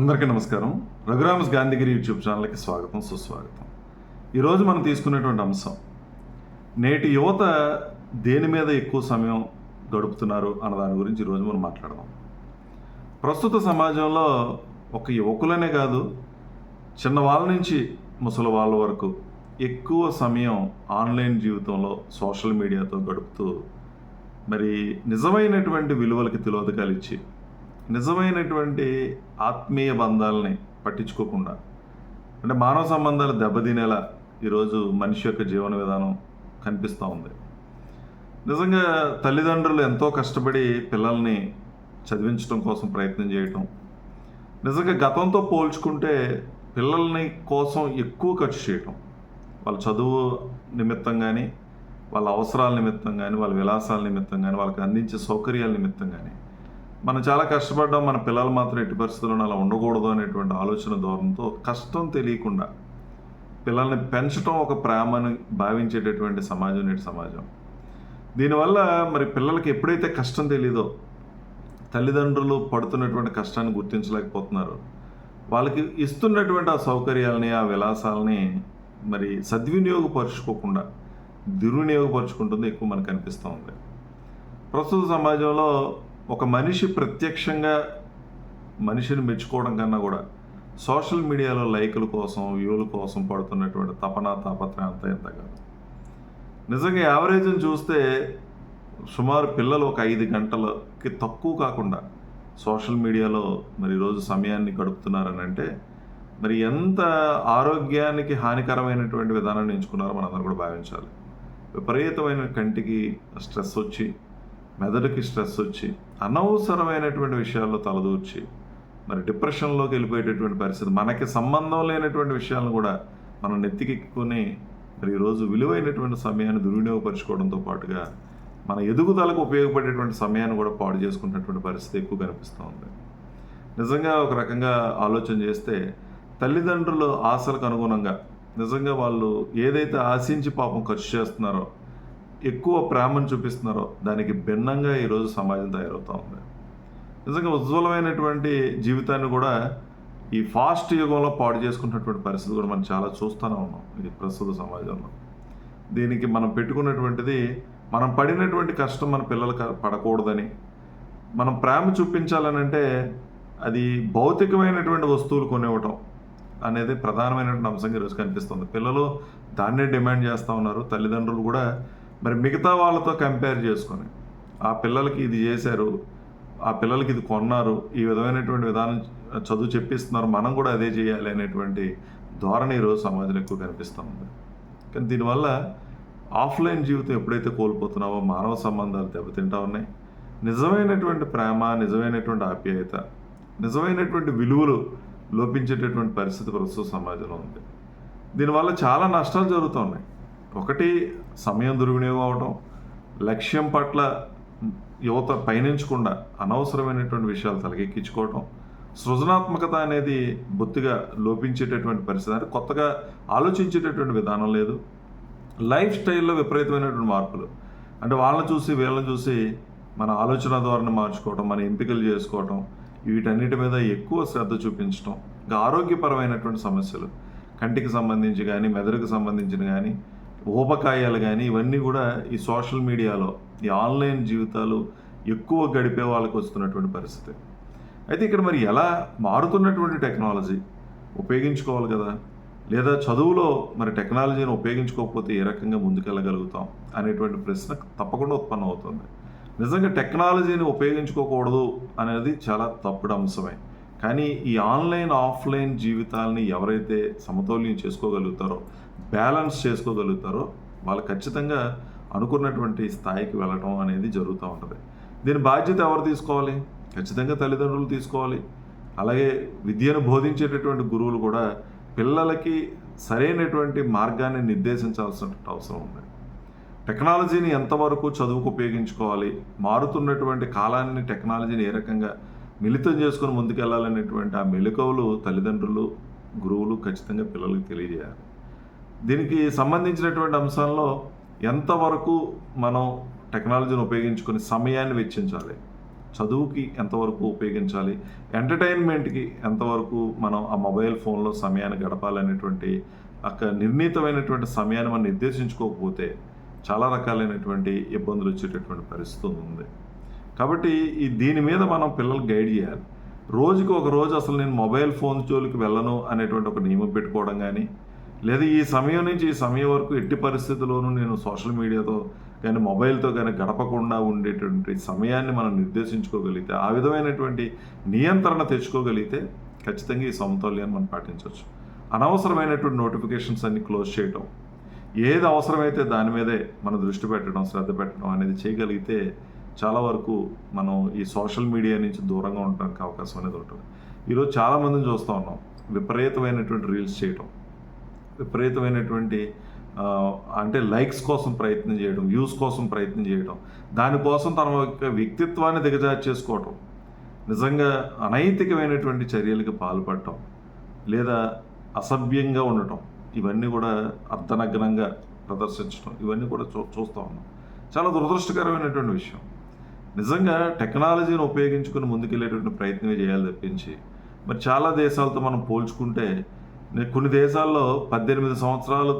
అందరికీ నమస్కారం. రఘురామస్ గాంధీగిరి యూట్యూబ్ ఛానల్కి స్వాగతం సుస్వాగతం. ఈరోజు మనం తీసుకునేటువంటి అంశం నేటి యువత దేని మీద ఎక్కువ సమయం గడుపుతున్నారు అన్న దాని గురించి ఈరోజు మనం మాట్లాడదాం. ప్రస్తుత సమాజంలో ఒక యువకులనే కాదు చిన్న వాళ్ళ నుంచి ముసలి వాళ్ళ వరకు ఎక్కువ సమయం ఆన్లైన్ జీవితంలో సోషల్ మీడియాతో గడుపుతూ మరి నిజమైనటువంటి విలువలకి తిలోదకాలు ఇచ్చి నిజమైనటువంటి ఆత్మీయ బంధాలని పట్టించుకోకుండా అంటే మానవ సంబంధాలు దెబ్బతినేలా ఈరోజు మనిషి యొక్క జీవన విధానం కనిపిస్తూ ఉంది. నిజంగా తల్లిదండ్రులు ఎంతో కష్టపడి పిల్లల్ని చదివించడం కోసం ప్రయత్నం చేయటం నిజంగా గతంతో పోల్చుకుంటే పిల్లల్ని కోసం ఎక్కువ ఖర్చు చేయటం వాళ్ళ చదువు నిమిత్తం కానీ వాళ్ళ అవసరాల నిమిత్తం కానీ వాళ్ళ విలాసాల నిమిత్తం కానీ వాళ్ళకి అందించే సౌకర్యాల నిమిత్తం కానీ మనం చాలా కష్టపడ్డాం మన పిల్లలు మాత్రం ఎట్టి పరిస్థితుల్లో అలా ఉండకూడదు అనేటువంటి ఆలోచన ధోరణితో కష్టం తెలియకుండా పిల్లల్ని పెంచడం ఒక ప్రేమని భావించేటటువంటి సమాజం నేటి సమాజం. దీనివల్ల మరి పిల్లలకి ఎప్పుడైతే కష్టం తెలీదో తల్లిదండ్రులు పడుతున్నటువంటి కష్టాన్ని గుర్తించలేకపోతున్నారు. వాళ్ళకి ఇస్తున్నటువంటి ఆ సౌకర్యాలని ఆ విలాసాలని మరి సద్వినియోగపరుచుకోకుండా దుర్వినియోగపరుచుకుంటుంది ఎక్కువ మనకు కనిపిస్తూ ఉంది. ప్రస్తుత సమాజంలో ఒక మనిషి ప్రత్యక్షంగా మనిషిని మెచ్చుకోవడం కన్నా కూడా సోషల్ మీడియాలో లైకుల కోసం వ్యూల కోసం పడుతున్నటువంటి తపన తాపత్రయం అంతా ఎంత కాదు. నిజంగా యావరేజ్ని చూస్తే సుమారు పిల్లలు ఒక ఐదు గంటలకి తక్కువ కాకుండా సోషల్ మీడియాలో మరి ఈరోజు సమయాన్ని గడుపుతున్నారని అంటే మరి ఎంత ఆరోగ్యానికి హానికరమైనటువంటి విధానాన్ని ఎంచుకున్నారో మనందరం కూడా భావించాలి. విపరీతమైన కంటికి స్ట్రెస్ వచ్చి మెదడుకి స్ట్రెస్ వచ్చి అనవసరమైనటువంటి విషయాల్లో తలదూర్చి మరి డిప్రెషన్లోకి వెళ్ళిపోయేటటువంటి పరిస్థితి మనకి సంబంధం లేనటువంటి విషయాలను కూడా మనం నెత్తికెక్కుని మరి ఈరోజు విలువైనటువంటి సమయాన్ని దుర్వినియోగపరచుకోవడంతో పాటుగా మన ఎదుగుదలకు ఉపయోగపడేటువంటి సమయాన్ని కూడా పాడు చేసుకున్నటువంటి పరిస్థితి ఎక్కువ కనిపిస్తూ ఉంది. నిజంగా ఒక రకంగా ఆలోచన చేస్తే తల్లిదండ్రులు ఆశలకు అనుగుణంగా నిజంగా వాళ్ళు ఏదైతే ఆశించి పాపం ఖర్చు చేస్తున్నారో ఎక్కువ ప్రేమను చూపిస్తున్నారో దానికి భిన్నంగా ఈరోజు సమాజం తయారవుతూ ఉంది. నిజంగా ఉజ్వలమైనటువంటి జీవితాన్ని కూడా ఈ ఫాస్ట్ యుగంలో పాడు చేసుకున్నటువంటి పరిస్థితి కూడా మనం చాలా చూస్తూనే ఉన్నాం ఇది ప్రస్తుత సమాజంలో. దీనికి మనం పెట్టుకున్నటువంటిది మనం పడినటువంటి కష్టం మన పిల్లలు పడకూడదని మనం ప్రేమ చూపించాలని అంటే అది భౌతికమైనటువంటి వస్తువులు కొనివ్వటం అనేది ప్రధానమైనటువంటి అంశంగా ఈరోజు కనిపిస్తుంది. పిల్లలు దాన్నే డిమాండ్ చేస్తూ ఉన్నారు తల్లిదండ్రులు కూడా మరి మిగతా వాళ్ళతో కంపేర్ చేసుకొని ఆ పిల్లలకి ఇది చేశారు ఆ పిల్లలకి ఇది కొన్నారు ఈ విధమైనటువంటి విధానం చదువు చెప్పిస్తున్నారు మనం కూడా అదే చేయాలి అనేటువంటి ధోరణి ఈరోజు సమాజంలో ఎక్కువ కనిపిస్తూ ఉంది. కానీ దీనివల్ల ఆఫ్లైన్ జీవితం ఎప్పుడైతే కోల్పోతున్నావో మానవ సంబంధాలు దెబ్బతింటా ఉన్నాయి. నిజమైనటువంటి ప్రేమ నిజమైనటువంటి ఆప్యాయత నిజమైనటువంటి విలువలు లోపించేటటువంటి పరిస్థితి ప్రస్తుత సమాజంలో ఉంది. దీనివల్ల చాలా నష్టాలు జరుగుతున్నాయి ఒకటి సమయం దుర్వినియోగం అవడం లక్ష్యం పట్ల యువత పయనించకుండా అనవసరమైనటువంటి విషయాలు తలకెక్కించుకోవటం సృజనాత్మకత అనేది బొత్తిగా లోపించేటటువంటి పరిస్థితి. అంటే కొత్తగా ఆలోచించేటటువంటి విధానం లేదు. లైఫ్ స్టైల్లో విపరీతమైనటువంటి మార్పులు. అంటే వాళ్ళని చూసి వీళ్ళని చూసి మన ఆలోచన ధోరణి మార్చుకోవటం మన ఎంపికలు చేసుకోవటం వీటన్నిటి మీద ఎక్కువ శ్రద్ధ చూపించడం ఇంకా ఆరోగ్యపరమైనటువంటి సమస్యలు. కంటికి సంబంధించి కానీ మెదడుకు సంబంధించిన కానీ ఊపకాయాలు కానీ ఇవన్నీ కూడా ఈ సోషల్ మీడియాలో ఈ ఆన్లైన్ జీవితాలు ఎక్కువ గడిపే వాళ్ళకి వస్తున్నటువంటి పరిస్థితి. అయితే ఇక్కడ మరి ఎలా మారుతున్నటువంటి టెక్నాలజీ ఉపయోగించుకోవాలి కదా? లేదా చదువులో మరి టెక్నాలజీని ఉపయోగించుకోకపోతే ఏ రకంగా ముందుకెళ్ళగలుగుతాం అనేటువంటి ప్రశ్న తప్పకుండా ఉత్పన్నం అవుతుంది. నిజంగా టెక్నాలజీని ఉపయోగించుకోకూడదు అనేది చాలా తప్పుడు అంశమే. కానీ ఈ ఆన్లైన్ ఆఫ్లైన్ జీవితాలని ఎవరైతే సమతౌల్యం చేసుకోగలుగుతారో బ్యాలెన్స్ చేసుకోగలుగుతారో వాళ్ళు ఖచ్చితంగా అనుకున్నటువంటి స్థాయికి వెళ్ళటం అనేది జరుగుతూ ఉంటుంది. దీని బాధ్యత ఎవరు తీసుకోవాలి? ఖచ్చితంగా తల్లిదండ్రులు తీసుకోవాలి. అలాగే విద్యను బోధించేటటువంటి గురువులు కూడా పిల్లలకి సరైనటువంటి మార్గాన్ని నిర్దేశించాల్సిన అవసరం ఉంది. టెక్నాలజీని ఎంతవరకు చదువుకు ఉపయోగించుకోవాలి? మారుతున్నటువంటి కాలాన్ని టెక్నాలజీని ఏ రకంగా మిళితం చేసుకుని ముందుకెళ్ళాలనేటువంటి ఆ మెలకువలు తల్లిదండ్రులు గురువులు ఖచ్చితంగా పిల్లలకు తెలియజేయాలి. దీనికి సంబంధించినటువంటి అంశాల్లో ఎంతవరకు మనం టెక్నాలజీని ఉపయోగించుకొని సమయాన్ని వెచ్చించాలి? చదువుకి ఎంతవరకు ఉపయోగించాలి? ఎంటర్టైన్మెంట్కి ఎంతవరకు మనం ఆ మొబైల్ ఫోన్లో సమయాన్ని గడపాలనేటువంటి అక్కడ నిర్ణీతమైనటువంటి సమయాన్ని మనం నిర్దేశించుకోకపోతే చాలా రకాలైనటువంటి ఇబ్బందులు వచ్చేటటువంటి పరిస్థితి ఉంది. కాబట్టి ఈ దీని మీద మనం పిల్లలు గైడ్ చేయాలి. రోజుకి ఒక రోజు అసలు నేను మొబైల్ ఫోన్ జోలికి వెళ్ళను అనేటువంటి ఒక నియమం పెట్టుకోవడం కానీ లేదా ఈ సమయం నుంచి ఈ సమయం వరకు ఎట్టి పరిస్థితుల్లోనూ నేను సోషల్ మీడియాతో కానీ మొబైల్తో కానీ గడపకుండా ఉండేటువంటి సమయాన్ని మనం నిర్దేశించుకోగలిగితే ఆ విధమైనటువంటి నియంత్రణ తెచ్చుకోగలిగితే ఖచ్చితంగా ఈ సమతౌల్యాన్ని మనం పాటించవచ్చు. అనవసరమైనటువంటి నోటిఫికేషన్స్ అన్ని క్లోజ్ చేయటం ఏది అవసరమైతే దాని మీదే మన దృష్టి పెట్టడం శ్రద్ధ పెట్టడం అనేది చేయగలిగితే చాలా వరకు మనం ఈ సోషల్ మీడియా నుంచి దూరంగా ఉండడానికి అవకాశం అనేది ఉంటుంది. ఈరోజు చాలామందిని చూస్తూ ఉన్నాం. విపరీతమైనటువంటి రీల్స్ చేయటం. విపరీతమైనటువంటి అంటే లైక్స్ కోసం ప్రయత్నం చేయడం వ్యూస్ కోసం ప్రయత్నం చేయడం దానికోసం తన యొక్క వ్యక్తిత్వాన్ని దిగజారు చేసుకోవటం నిజంగా అనైతికమైనటువంటి చర్యలకు పాల్పడటం లేదా అసభ్యంగా ఉండటం ఇవన్నీ కూడా అర్ధనగ్నంగా ప్రదర్శించడం ఇవన్నీ కూడా చూ చూస్తూ ఉన్నాం. చాలా దురదృష్టకరమైనటువంటి విషయం. నిజంగా టెక్నాలజీని ఉపయోగించుకుని ముందుకెళ్ళేటువంటి ప్రయత్నమే చేయాలి తప్పించి మరి చాలా దేశాలతో మనం పోల్చుకుంటే కొన్ని దేశాల్లో పద్దెనిమిది సంవత్సరాల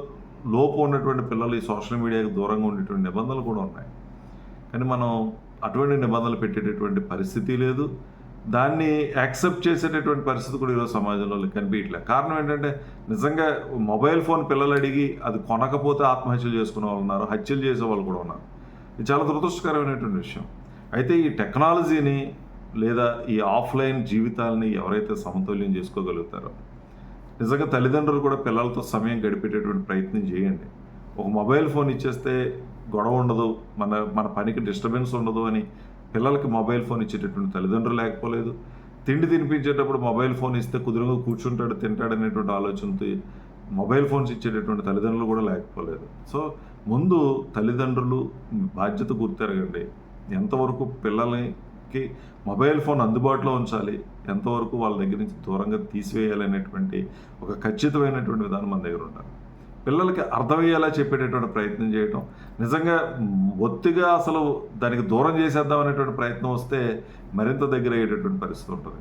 లోపు ఉన్నటువంటి పిల్లలు ఈ సోషల్ మీడియాకు దూరంగా ఉండేటువంటి నిబంధనలు కూడా ఉన్నాయి. కానీ మనం అటువంటి నిబంధనలు పెట్టేటటువంటి పరిస్థితి లేదు. దాన్ని యాక్సెప్ట్ చేసేటటువంటి పరిస్థితి కూడా ఈరోజు సమాజంలో కనిపించట్లేదు. కారణం ఏంటంటే నిజంగా మొబైల్ ఫోన్ పిల్లలు అడిగి అది కొనకపోతే ఆత్మహత్యలు చేసుకునే వాళ్ళు ఉన్నారు హత్యలు చేసే వాళ్ళు కూడా ఉన్నారు. ఇది చాలా దురదృష్టకరమైనటువంటి విషయం. అయితే ఈ టెక్నాలజీని లేదా ఈ ఆఫ్లైన్ జీవితాలని ఎవరైతే సమతుల్యం చేసుకోగలుగుతారో నిజంగా తల్లిదండ్రులు కూడా పిల్లలతో సమయం గడిపేటటువంటి ప్రయత్నం చేయండి. ఒక మొబైల్ ఫోన్ ఇచ్చేస్తే గొడవ ఉండదు మన మన పనికి డిస్టర్బెన్స్ ఉండదు అని పిల్లలకి మొబైల్ ఫోన్ ఇచ్చేటటువంటి తల్లిదండ్రులు లేకపోలేదు. తిండి తినిపించేటప్పుడు మొబైల్ ఫోన్ ఇస్తే కుదురుగా కూర్చుంటాడు తింటాడు అనేటువంటి ఆలోచనతో మొబైల్ ఫోన్స్ ఇచ్చేటటువంటి తల్లిదండ్రులు కూడా లేకపోలేదు. సో ముందు తల్లిదండ్రులు బాధ్యత గుర్తెరగండి. ఎంతవరకు పిల్లల్ని కి మొబైల్ ఫోన్ అందుబాటులో ఉంచాలి. ఎంతవరకు వాళ్ళ దగ్గర నుంచి దూరంగా తీసివేయాలి అనేటువంటి ఒక ఖచ్చితమైనటువంటి విధానం మన దగ్గర ఉండాలి. పిల్లలకి అర్థమయ్యేలా చెప్పేటటువంటి ప్రయత్నం చేయటం. నిజంగా ఒత్తిగా అసలు దానికి దూరం చేసేద్దాం అనేటువంటి ప్రయత్నం వస్తే మరింత దగ్గర అయ్యేటటువంటి పరిస్థితి ఉంటుంది.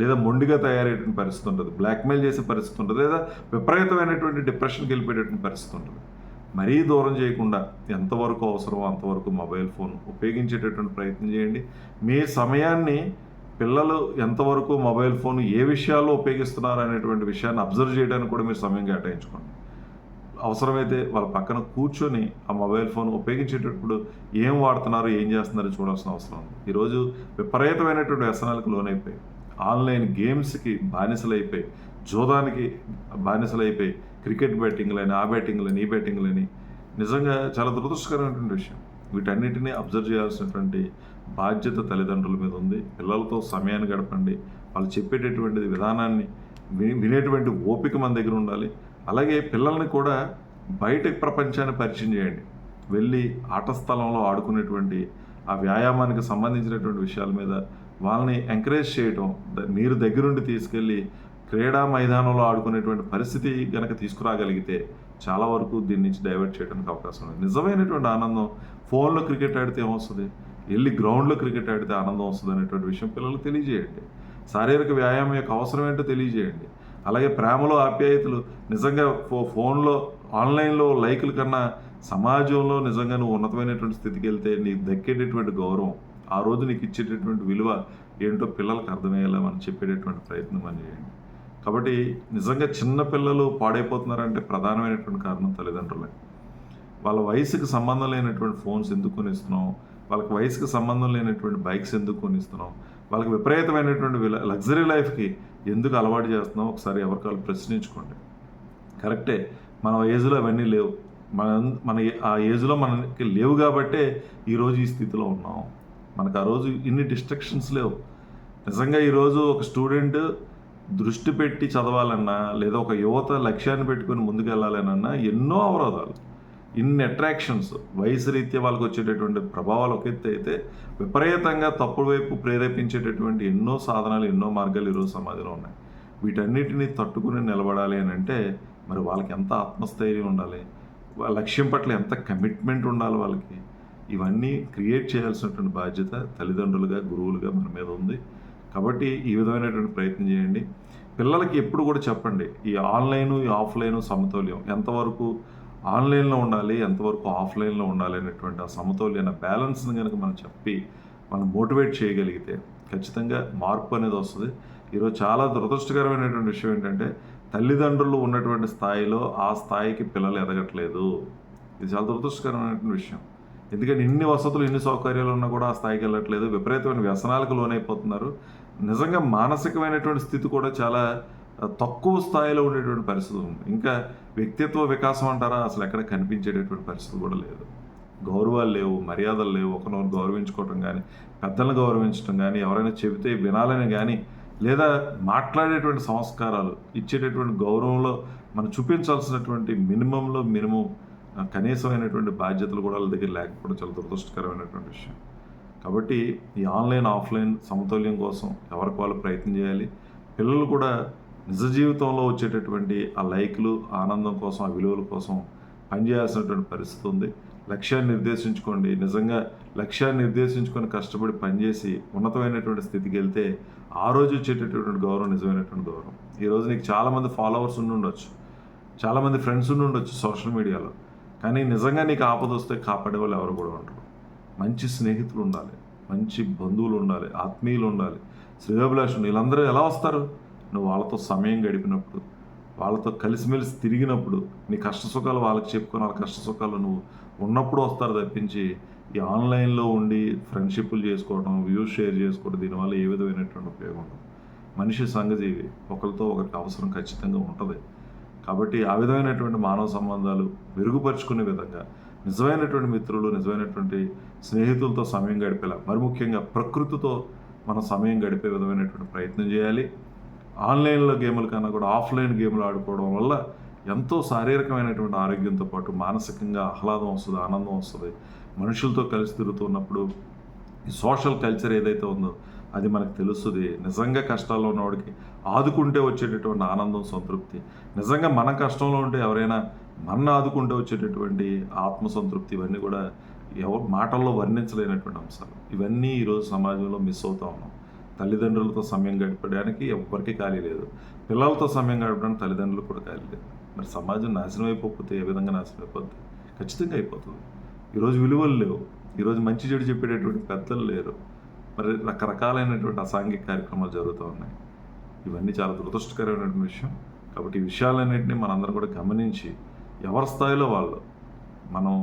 లేదా మొండిగా తయారయ్యేటువంటి పరిస్థితి ఉంటుంది. బ్లాక్మెయిల్ చేసే పరిస్థితి ఉంటుంది. లేదా విపరీతమైనటువంటి డిప్రెషన్కి వెళ్ళిపోయేటటువంటి పరిస్థితి ఉంటుంది. మరీ దూరం చేయకుండా ఎంతవరకు అవసరమో అంతవరకు మొబైల్ ఫోన్ ఉపయోగించేటటువంటి ప్రయత్నం చేయండి. మీ సమయాన్ని పిల్లలు ఎంతవరకు మొబైల్ ఫోన్ ఏ విషయాల్లో ఉపయోగిస్తున్నారు అనేటువంటి విషయాన్ని అబ్జర్వ్ చేయడానికి కూడా మీరు సమయం కేటాయించుకోండి. అవసరమైతే వాళ్ళ పక్కన కూర్చొని ఆ మొబైల్ ఫోన్ ఉపయోగించేటప్పుడు ఏం వాడుతున్నారు ఏం చేస్తున్నారో చూడాల్సిన అవసరం ఉంది. ఈరోజు విపరీతమైనటువంటి వ్యసనాలకు లోనైపోయి ఆన్లైన్ గేమ్స్కి బానిసలైపోయి జోదానికి బానిసలైపోయి క్రికెట్ బ్యాటింగ్లని ఆ బ్యాటింగ్లని ఈ బ్యాటింగ్లని నిజంగా చాలా దురదృష్టకరమైనటువంటి విషయం. వీటన్నిటిని అబ్జర్వ్ చేయాల్సినటువంటి బాధ్యత తల్లిదండ్రుల మీద ఉంది. పిల్లలతో సమయాన్ని గడపండి. వాళ్ళు చెప్పేటటువంటి విధానాన్ని విని వినేటువంటి ఓపిక మన దగ్గర ఉండాలి. అలాగే పిల్లల్ని కూడా బయట ప్రపంచాన్ని పరిచయం చేయండి. వెళ్ళి ఆట స్థలంలో ఆడుకునేటువంటి ఆ వ్యాయామానికి సంబంధించినటువంటి విషయాల మీద వాళ్ళని ఎంకరేజ్ చేయడం ద- మీరు దగ్గరుండి తీసుకెళ్ళి క్రీడా మైదానంలో ఆడుకునేటువంటి పరిస్థితి కనుక తీసుకురాగలిగితే చాలా వరకు దీని నుంచి డైవర్ట్ చేయడానికి అవకాశం ఉంది. నిజమైనటువంటి ఆనందం ఫోన్లో క్రికెట్ ఆడితే ఏమొస్తుంది? వెళ్ళి గ్రౌండ్లో క్రికెట్ ఆడితే ఆనందం వస్తుంది అనేటువంటి విషయం పిల్లలకు తెలియజేయండి. శారీరక వ్యాయామం యొక్క అవసరం ఏంటో తెలియజేయండి. అలాగే ప్రేమలో ఆప్యాయతలు నిజంగా ఫో ఫోన్లో ఆన్లైన్లో లైకుల కన్నా సమాజంలో నిజంగా నువ్వు ఉన్నతమైనటువంటి స్థితికి వెళ్తే నీకు దక్కేటటువంటి గౌరవం ఆ రోజు నీకు ఇచ్చేటటువంటి విలువ ఏంటో పిల్లలకు అర్థమయ్యేలా మనం చెప్పేటటువంటి ప్రయత్నం మనం చేయండి. కాబట్టి నిజంగా చిన్నపిల్లలు పాడైపోతున్నారంటే ప్రధానమైనటువంటి కారణం తల్లిదండ్రులే. వాళ్ళ వయసుకి సంబంధం లేనటువంటి ఫోన్స్ ఎందుకు కొనిస్తున్నాం? వాళ్ళకి వయసుకు సంబంధం లేనటువంటి బైక్స్ ఎందుకు కొనిస్తున్నాం? వాళ్ళకి విపరీతమైనటువంటి లగ్జరీ లైఫ్కి ఎందుకు అలవాటు చేస్తున్నాం? ఒకసారి ఎవరికి వాళ్ళు ప్రశ్నించుకోండి. కరెక్టే మన ఏజ్లో అవన్నీ లేవు. మన మన ఆ ఏజ్లో మనకి లేవు కాబట్టే ఈరోజు ఈ స్థితిలో ఉన్నాం. మనకు ఆ రోజు ఇన్ని డిస్ట్రక్షన్స్ లేవు. నిజంగా ఈరోజు ఒక స్టూడెంట్ దృష్టి పెట్టి చదవాలన్నా లేదా ఒక యువత లక్ష్యాన్ని పెట్టుకుని ముందుకెళ్ళాలనన్నా ఎన్నో అవరోధాలు. ఇన్ని అట్రాక్షన్స్ వయసు రీత్యా వాళ్ళకి వచ్చేటటువంటి ప్రభావాలు ఒక ఎత్తు అయితే విపరీతంగా తప్పుడు వైపు ప్రేరేపించేటటువంటి ఎన్నో సాధనాలు ఎన్నో మార్గాలు ఈరోజు సమాజంలో ఉన్నాయి. వీటన్నిటిని తట్టుకుని నిలబడాలి అని అంటే మరి వాళ్ళకి ఎంత ఆత్మస్థైర్యం ఉండాలి? లక్ష్యం పట్ల ఎంత కమిట్మెంట్ ఉండాలి వాళ్ళకి? ఇవన్నీ క్రియేట్ చేయాల్సినటువంటి బాధ్యత తల్లిదండ్రులుగా గురువులుగా మన మీద ఉంది. కాబట్టి ఈ విధమైనటువంటి ప్రయత్నం చేయండి. పిల్లలకి ఎప్పుడు కూడా చెప్పండి ఈ ఆన్లైన్ ఈ ఆఫ్లైన్ సమతౌల్యం. ఎంతవరకు ఆన్లైన్లో ఉండాలి ఎంతవరకు ఆఫ్లైన్లో ఉండాలి అనేటువంటి ఆ సమతౌల్యాన్ని బ్యాలెన్స్ని కనుక మనం చెప్పి మనం మోటివేట్ చేయగలిగితే ఖచ్చితంగా మార్పు అనేది వస్తుంది. ఈరోజు చాలా దురదృష్టకరమైనటువంటి విషయం ఏంటంటే తల్లిదండ్రులు ఉన్నటువంటి స్థాయిలో ఆ స్థాయికి పిల్లలు ఎదగట్లేదు. ఇది చాలా దురదృష్టకరమైనటువంటి విషయం. ఎందుకంటే ఇన్ని వసతులు ఇన్ని సౌకర్యాలు ఉన్నా కూడా ఆ స్థాయికి వెళ్ళట్లేదు. విపరీతమైన వ్యసనాలకు లోనైపోతున్నారు. నిజంగా మానసికమైనటువంటి స్థితి కూడా చాలా తక్కువ స్థాయిలో ఉండేటువంటి పరిస్థితి ఉంది. ఇంకా వ్యక్తిత్వ వికాసం అంటారా? అసలు ఎక్కడ కనిపించేటటువంటి పరిస్థితి కూడా లేదు. గౌరవాలు లేవు మర్యాదలు లేవు. ఒకరినొకరు గౌరవించుకోవటం కానీ పెద్దలను గౌరవించడం కానీ ఎవరైనా చెబితే వినాలని కానీ లేదా మాట్లాడేటువంటి సంస్కారాలు ఇచ్చేటటువంటి గౌరవంలో మనం చూపించాల్సినటువంటి మినిమంలో మినిమం కనీసమైనటువంటి బాధ్యతలు కూడా వాళ్ళ దగ్గర లేకపోవడం చాలా దురదృష్టకరమైనటువంటి విషయం. కాబట్టి ఈ ఆన్లైన్ ఆఫ్లైన్ సమతుల్యం కోసం ఎవరికి వాళ్ళు ప్రయత్నం చేయాలి. పిల్లలు కూడా నిజ జీవితంలో వచ్చేటటువంటి ఆ లైక్లు ఆనందం కోసం ఆ విలువల కోసం పనిచేయాల్సినటువంటి పరిస్థితి ఉంది. లక్ష్యాన్ని నిర్దేశించుకోండి. నిజంగా లక్ష్యాన్ని నిర్దేశించుకొని కష్టపడి పనిచేసి ఉన్నతమైనటువంటి స్థితికి వెళ్తే ఆ రోజు వచ్చేటటువంటి గౌరవం నిజమైనటువంటి గౌరవం. ఈరోజు నీకు చాలామంది ఫాలోవర్స్ ఉండి ఉండొచ్చు. చాలామంది ఫ్రెండ్స్ ఉండి ఉండొచ్చు సోషల్ మీడియాలో. కానీ నిజంగా నీకు ఆపద వస్తే కాపాడే వాళ్ళు ఎవరు కూడా ఉండరు. మంచి స్నేహితులు ఉండాలి మంచి బంధువులు ఉండాలి ఆత్మీయులు ఉండాలి శ్రేయోభిలాషులు వీళ్ళందరూ ఎలా వస్తారు? నువ్వు వాళ్ళతో సమయం గడిపినప్పుడు వాళ్ళతో కలిసిమెలిసి తిరిగినప్పుడు నీ కష్ట సుఖాలు వాళ్ళకి చెప్పుకొని వాళ్ళ కష్ట సుఖాలు నువ్వు ఉన్నప్పుడు వస్తారు తప్పించి ఈ ఆన్లైన్లో ఉండి ఫ్రెండ్షిప్లు చేసుకోవడం వ్యూస్ షేర్ చేసుకోవడం దీనివల్ల ఏ విధమైనటువంటి ఉపయోగం ఉండదు. మనిషి సంగజీవి ఒకరితో ఒకరికి అవసరం ఖచ్చితంగా ఉంటుంది. కాబట్టి ఆ విధమైనటువంటి మానవ సంబంధాలు మెరుగుపరుచుకునే విధంగా నిజమైనటువంటి మిత్రులు నిజమైనటువంటి స్నేహితులతో సమయం గడిపేలా మరి ముఖ్యంగా ప్రకృతితో మనం సమయం గడిపే విధమైనటువంటి ప్రయత్నం చేయాలి. ఆన్లైన్లో గేముల కన్నా కూడా ఆఫ్లైన్ గేమ్లు ఆడుకోవడం వల్ల ఎంతో శారీరకమైనటువంటి ఆరోగ్యంతో పాటు మానసికంగా ఆహ్లాదం వస్తుంది ఆనందం వస్తుంది. మనుషులతో కలిసి తిరుగుతున్నప్పుడు ఈ సోషల్ కల్చర్ ఏదైతే ఉందో అది మనకు తెలుస్తుంది. నిజంగా కష్టాల్లో ఉన్నవాడికి ఆదుకుంటే వచ్చేటటువంటి ఆనందం సంతృప్తి. నిజంగా మన కష్టంలో ఉంటే ఎవరైనా మన ఆదుకుంటే వచ్చేటటువంటి ఆత్మ సంతృప్తి ఇవన్నీ కూడా ఎవరు మాటల్లో వర్ణించలేనటువంటి అంశాలు. ఇవన్నీ ఈరోజు సమాజంలో మిస్ అవుతా ఉన్నాం. తల్లిదండ్రులతో సమయం గడపడానికి ఎవ్వరికీ ఖాళీ లేదు. పిల్లలతో సమయం గడపడానికి తల్లిదండ్రులు కూడా ఖాళీ లేదు. మరి సమాజం నాశనం అయిపోతే ఏ విధంగా నాశనం అయిపోద్ది? ఖచ్చితంగా అయిపోతుంది. ఈరోజు విలువలు లేవు. ఈరోజు మంచి చెడు చెప్పేటటువంటి పెద్దలు లేరు. మరి రకరకాలైనటువంటి అసాంఘిక కార్యక్రమాలు జరుగుతూ ఉన్నాయి. ఇవన్నీ చాలా దురదృష్టకరమైనటువంటి విషయం. కాబట్టి ఈ విషయాలన్నింటినీ మనందరం కూడా గమనించి ఎవరి స్థాయిలో వాళ్ళు మనం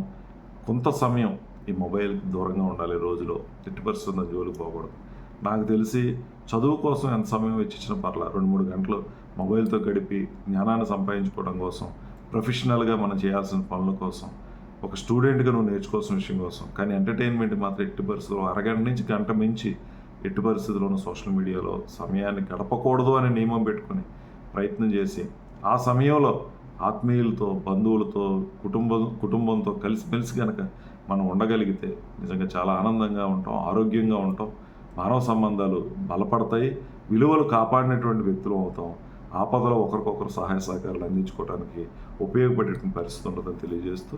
కొంత సమయం ఈ మొబైల్కి దూరంగా ఉండాలి రోజులో ఎట్టి పరిస్థితున్న జోలికి పోకూడదు. నాకు తెలిసి చదువు కోసం ఎంత సమయం వెచ్చించిన పర్లా రెండు మూడు గంటలు మొబైల్తో గడిపి జ్ఞానాన్ని సంపాదించుకోవడం కోసం ప్రొఫెషనల్గా మనం చేయాల్సిన పనుల కోసం ఒక స్టూడెంట్గా నువ్వు నేర్చుకోవాల్సిన విషయం కోసం. కానీ ఎంటర్టైన్మెంట్ మాత్రం ఎట్టి పరిస్థితుల్లో అరగంట నుంచి గంట మించి ఎట్టి పరిస్థితుల్లోనూ సోషల్ మీడియాలో సమయాన్ని గడపకూడదు అనే నియమం పెట్టుకొని ప్రయత్నం చేసి ఆ సమయంలో ఆత్మీయులతో బంధువులతో కుటుంబం కుటుంబంతో కలిసిమెలిసి కనుక మనం ఉండగలిగితే నిజంగా చాలా ఆనందంగా ఉంటాం ఆరోగ్యంగా ఉంటాం. మానవ సంబంధాలు బలపడతాయి విలువలు కాపాడినటువంటి వ్యక్తులు అవుతాం. ఆపదలో ఒకరికొకరు సహాయ సహకారాలు అందించుకోవడానికి ఉపయోగపడేటువంటి పరిస్థితి ఉండదని తెలియజేస్తూ